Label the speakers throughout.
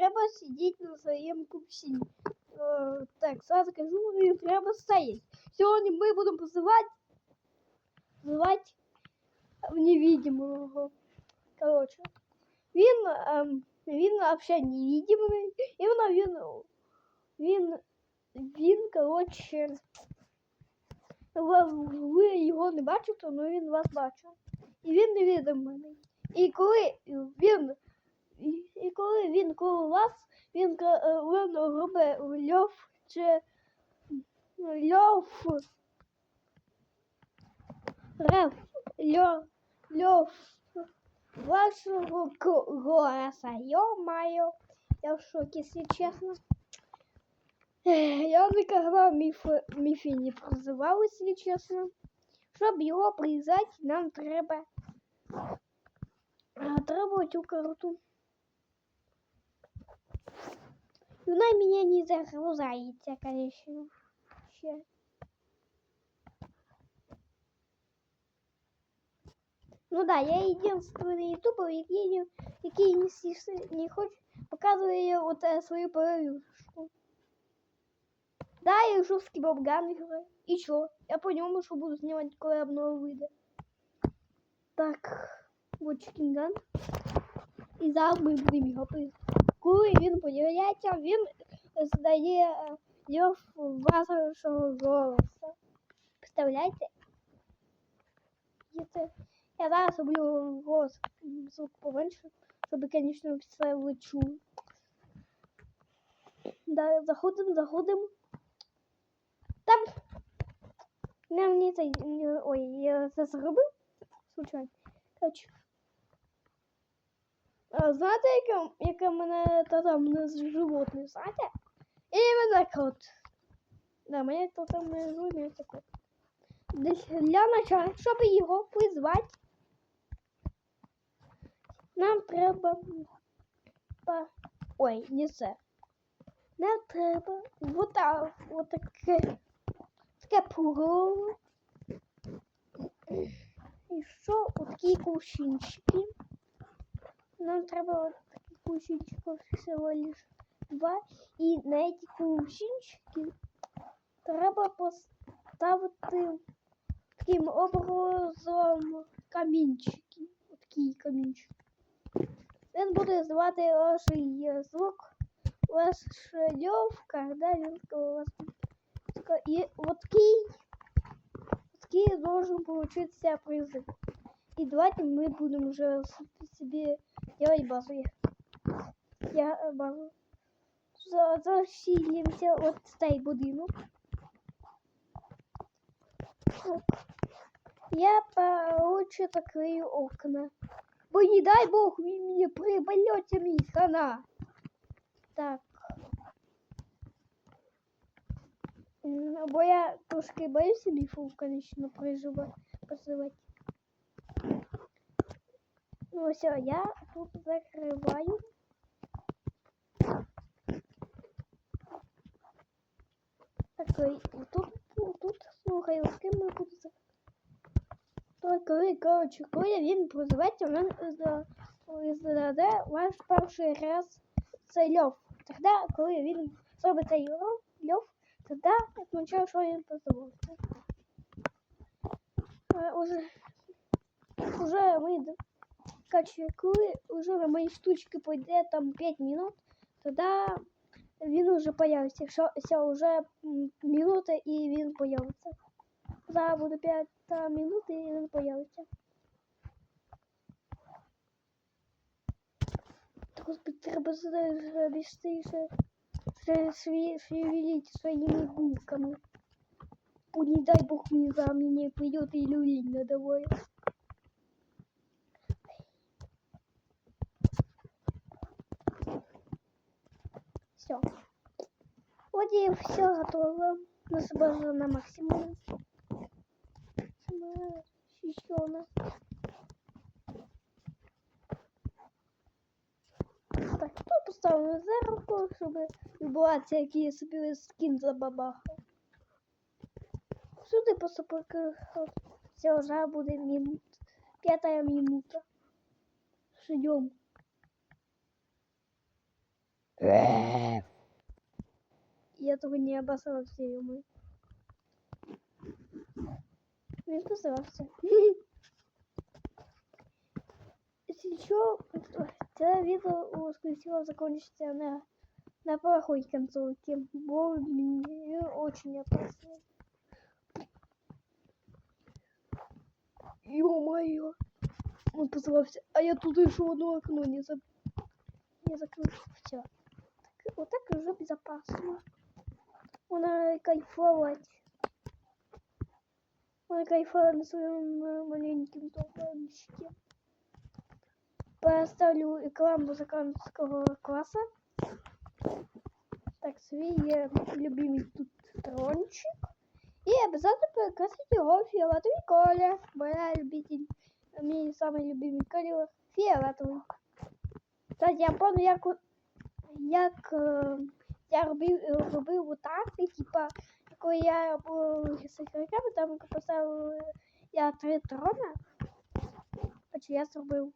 Speaker 1: треба сидіти на своєму купсі. Е, так, сразу кажу, він треба стоять. Сьогодні ми будемо позивати, позивати в невидимого. Короче, він, ем, він взагалі невидимий, і вона він, він, він, короче, ви, ви його не бачите, але він вас бачить. І він невидимий. І коли він, і, і коли він коло вас, він, ка- е, він робить льов чи льов, рев, льов, льов вашего ко- голоса. Ё-моё, я в шоке, если честно. Ех, Я никогда миф, мифи не прозывал, если честно. Щоб його призвати, нам треба а, треба цю карту. І Вона мене не загрузається, конечно. Ще. Ну да, я единственный ютубер, який не, який не, сі- не хоче показує от е, свою перевірку. Да, я жорсткий бабган граю. І чо? Я по ньому що буду знімати, коли обнова вийде. Так, от чекінган. І зараз ми будемо його пити. Коли він появляється, він здає е, льов вашого голоса. Представляєте? Я зараз роблю голос звук поменше, щоб, звісно, все ви. Да, заходимо, заходимо. Там. Не, мені це. Ой, я це зробив? Случайно. Короче. А, знаєте, яке, яке мене та там не з животне, знаєте? Іменно кот. Да, мене то там не животне це кот. Для начала, щоб його призвати, нам треба. Ой, не це. Нам треба вот, так, вот таке, таке пугало. І що такі кувшинчики. Нам треба от такі кувшинчиків всього лиш два. І на ці кувшинчики треба поставити таким образом камінчики. Такий камінчик. Він буде звати ваш звук, ваш льов, когда він коло вас. буде. І вот такий, такий должен получиться призыв. И давайте мы будем уже с- себе делать базу. Я э, базу. За- Засилимся от цей будинок. Так. Я получше закрою окна. Бо не дай бог він мені при польоті мій хана. Так. М, Бо я трошки боюся міфу, конечно, приживати. Проживати. Ну все, я тут закриваю. Такой, тут, тут, слухай, з ким ми будемо закривати? Так, коли, коротше, коли він прозивається, він здаде ваш перший раз цей льов. Тоді, коли він зробить цей льов, льов тоді означає, що він позивався. Е, Уже, уже ми, д- коротше, коли вже на мої штучки пойде там 5 минут, тоді він уже появиться. Якщо все, вже м, минута і він появиться. Зараз буде 5 минут і він появиться. Так, Господи, треба быстріше шевелить своими губками. Бо не дай бог мне за меня придет и люлей надавай. все. Вот и все готово. Мы собрали на максимум. Еще у нас. Так, кто поставлю за руку, чтобы не было всякие собі скин за бабаху. Сюди посипав все, вже будет минут. пятая минута. Ждем. Я того не обосрався йому. Він посрався. Сейчас це відео, скорее всего, закончится на, на плохой концовке. Бо мне очень опасно. Ё-моё. Он посрався. А я тут еще одно окно не, за... не закрыл. Все. Вот так уже безопасно. Можно кайфовать. Можно кайфовать на своем э, маленьком топанчике. Поставлю экран музыкантского класса. Так, свой э, любимый тут трончик. И обязательно перекрасить его фиолетовый колер. Моя любитель, мой самый любимый колер фиолетовый. Кстати, я помню, у- як е, я робив, е, робив отак, типа, коли я був ігроками, там поставив я три трона. Короче, я зробив,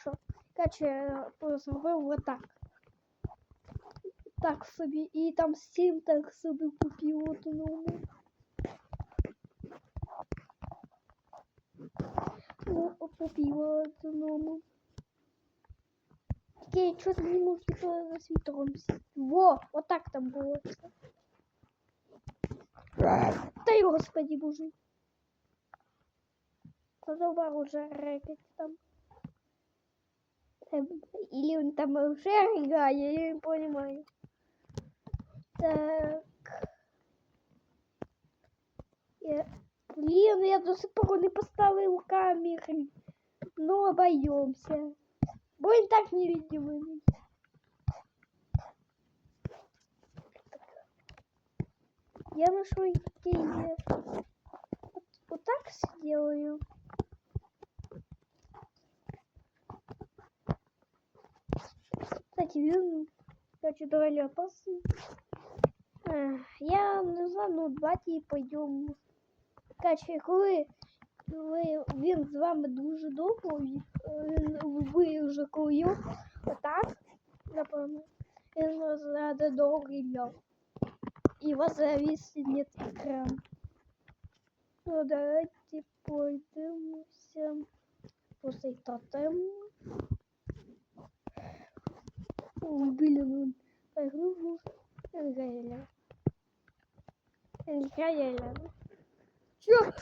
Speaker 1: що? Короче, е, зробив отак. Так собі, і там сім так собі по пілотному. Ну, по пілотному. Тільки що не можу ніхто за свій трон сісти. Во, отак там було. Та й господи боже. Задовбав уже рекать там. Эм, Или он там уже рыгая, я не понимаю. Так. Я... Блин, я до сих пор не поставил камеры. Но обойдемся. Бо він так невидимый. Я нашел идею. Вот, вот так сделаю. Кстати, він, короче, довольно опасный. Ех, Я не знаю, ну давайте пойдем. Короче, коли, коли він з вами дуже довго, і, е, ви вже коли його отак, напевно, він розряде довгий льов. І у вас зависнет экран. Ну, давайте пойдемся после тотему. Ой, блин, он погрузил. Реально. Реально. Чё?